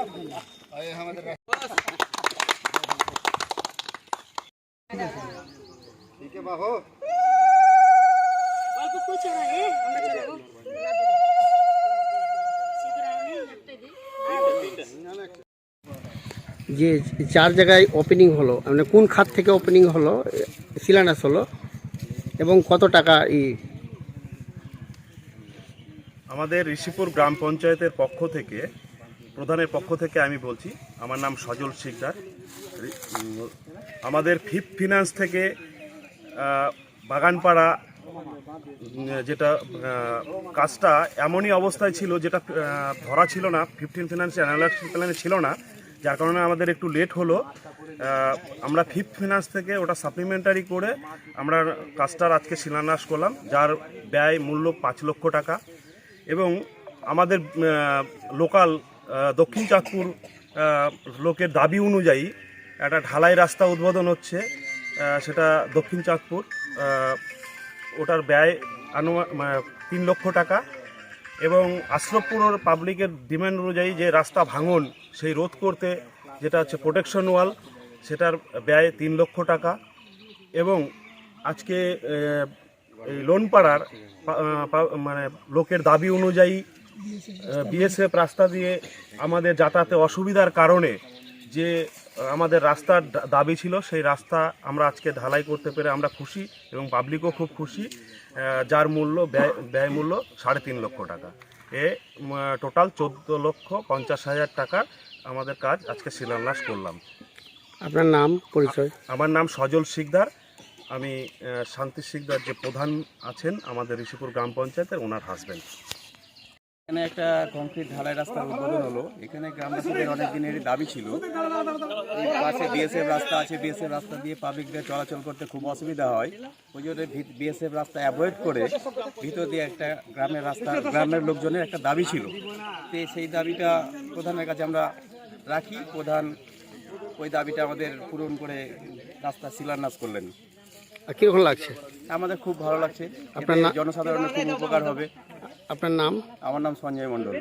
ठीक है बाहो অল্প কুচো হয় আমরা চলাবো সিদ্ধরামনি একটাই দিই যে চার জায়গায় ওপেনিং হলো মানে কোন খাত থেকে ওপেনিং হলো শিলান্যাস হলো এবং কত টাকা ই আমাদের ঋষিপুর গ্রাম পঞ্চায়েতের পক্ষ থেকে প্রধানের পক্ষ থেকে আমি বলছি, আমার নাম সজল শিকদার। আমাদের ফিফ ফিনান্স থেকে বাগানপাড়া যেটা কাজটা এমনই অবস্থায় ছিল যেটা ধরা ছিল না, ফিফটিন ফিনান্স অ্যানালাইসিস প্ল্যানে ছিল না, যার কারণে আমাদের একটু লেট হলো। আমরা ফিফথ ফিনান্স থেকে ওটা সাপ্লিমেন্টারি করে আমরা কাজটার আজকে শিলান্যাস করলাম, যার ব্যয় মূল্য পাঁচ লক্ষ টাকা। এবং আমাদের লোকাল দক্ষিণ চাঁদপুর লোকের দাবি অনুযায়ী একটা ঢালাই রাস্তা উদ্বোধন হচ্ছে সেটা দক্ষিণ চাঁদপুর ওটার ব্যয় আনুমা মা- তিন লক্ষ টাকা এবং আশরফপুরের পাবলিকের ডিমান্ড অনুযায়ী যে রাস্তা ভাঙন, সেই রোধ করতে যেটা হচ্ছে প্রোটেকশন ওয়াল সেটার ব্যয় তিন লক্ষ টাকা এবং আজকে এই লোনপাড়ার মানে লোকের দাবি অনুযায়ী বিএসএফ রাস্তা দিয়ে আমাদের যাতায়াতে অসুবিধার কারণে যে আমাদের রাস্তার দাবি ছিল সেই রাস্তা আমরা আজকে ঢালাই করতে পেরে আমরা খুশি এবং পাবলিকও খুব খুশি। যার মূল্য ব্যয় ব্যয় মূল্য সাড়ে তিন লক্ষ টাকা। এ টোটাল চোদ্দ লক্ষ পঞ্চাশ হাজার টাকার আমাদের কাজ আজকে শিলান্যাস করলাম। আপনার নাম পরিচয়? আমার নাম সজল শিকদার। আমি শান্তি শিকদার যে প্রধান আছেন আমাদের ঋষিপুর গ্রাম পঞ্চায়েতের ওনার হাজব্যান্ড এখানে একটা কংক্রিট ঢালাই রাস্তার উদ্বোধন হলো। এখানে গ্রামবাসীদের অনেক দিনেরই দাবি ছিল পাশে বিএসএফ রাস্তা আছে বিএসএফ রাস্তা দিয়ে পাবলিকদের চলাচল করতে খুব অসুবিধা হয়। ওই জন্য বিএসএফ রাস্তা অ্যাভয়েড করে ভিতর দিয়ে একটা গ্রামের রাস্তা গ্রামের লোকজনের একটা দাবি ছিল। তো সেই দাবিটা প্রধানের কাছে আমরা রাখি। প্রধান ওই দাবিটা আমাদের পূরণ করে রাস্তা শিলান্যাস করলেন। আর কীরকম লাগছে? আমাদের খুব ভালো লাগছে। আপনার জনসাধারণের খুব উপকার হবে। আপনার নাম? আমার নাম সঞ্জয় মণ্ডল।